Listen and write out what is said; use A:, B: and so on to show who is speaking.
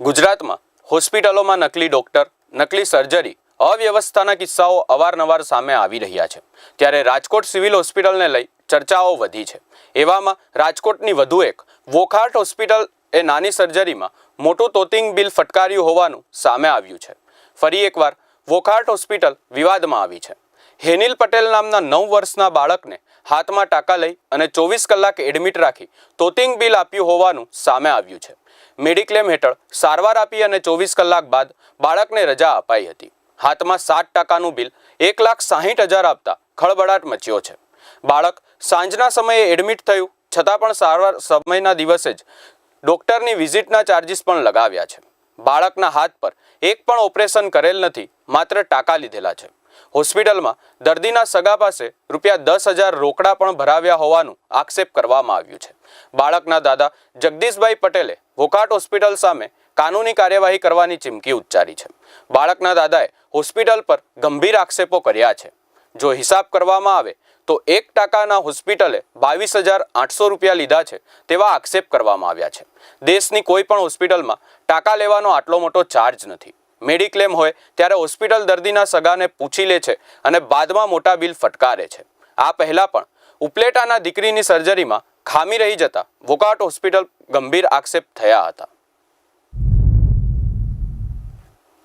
A: ગુજરાતમાં હોસ્પિટલોમાં નકલી ડોક્ટર, નકલી સર્જરી, અવ્યવસ્થાના કિસ્સાઓ અવારનવાર સામે આવી રહ્યા છે. ત્યારે રાજકોટ સિવિલ હોસ્પિટલને લઈ ચર્ચાઓ વધી છે. એવામાં રાજકોટની વધુ એક વોખાર્ટ હોસ્પિટલ એ નાની સર્જરીમાં મોટું તોતિંગ બિલ ફટકાર્યું હોવાનું સામે આવ્યું છે. ફરી એકવાર વોખાર્ટ હોસ્પિટલ વિવાદમાં આવી છે. હેનિલ પટેલ નામના નવ વર્ષના બાળકને હાથમાં ટાંકા લઈ અને ચોવીસ કલાક એડમિટ રાખી તોતિંગ બિલ આપ્યું હોવાનું સામે આવ્યું છે. મેડિક્લેમ હેઠળ સારવાર આપી અને ચોવીસ કલાક બાદ બાળકને રજા અપાઈ હતી. હાથમાં સાત ટકાનું બિલ, એક લાખ સાહીઠ હજાર આપતા ખળબળાટ મચ્યો છે. બાળક સાંજના સમયે એડમિટ થયું, છતાં પણ સારવાર સમયના દિવસે જ ડોક્ટરની વિઝિટના ચાર્જિસ પણ લગાવ્યા છે. બાળકના હાથ પર એક પણ ઓપરેશન કરેલ નથી, માત્ર ટાંકા લીધેલા છે. હોસ્પિટલમાં દર્દીના સગા પાસે રૂપિયા દસ હજાર રોકડા પણ ભરાવ્યા હોવાનું આક્ષેપ કરવામાં આવ્યું છે. બાળકના દાદા જગદીશભાઈ પટેલે વોકાટ હોસ્પિટલ સામે કાનૂની કાર્યવાહી કરવાની ચીમકી ઉચ્ચારી છે. બાળકના દાદાએ હોસ્પિટલ પર ગંભીર આક્ષેપો કર્યા છે. જો હિસાબ કરવામાં આવે તો એક ટકાના હોસ્પિટલે બાવીસ હજાર આઠસો રૂપિયા લીધા છે તેવા આક્ષેપ કરવામાં આવ્યા છે. દેશની કોઈ પણ હોસ્પિટલમાં ટાંકા લેવાનો આટલો મોટો ચાર્જ નથી. મેડિક્લેમ હોય ત્યારે હોસ્પિટલ દર્દીના સગાને પૂછી લે છે અને બાદમાં મોટા બિલ ફટકારે છે. આ પહેલાં પણ ઉપલેટાના દીકરીની સર્જરીમાં ખામી રહી જતા વોકાટ હોસ્પિટલ ગંભીર આક્ષેપ થયા હતા.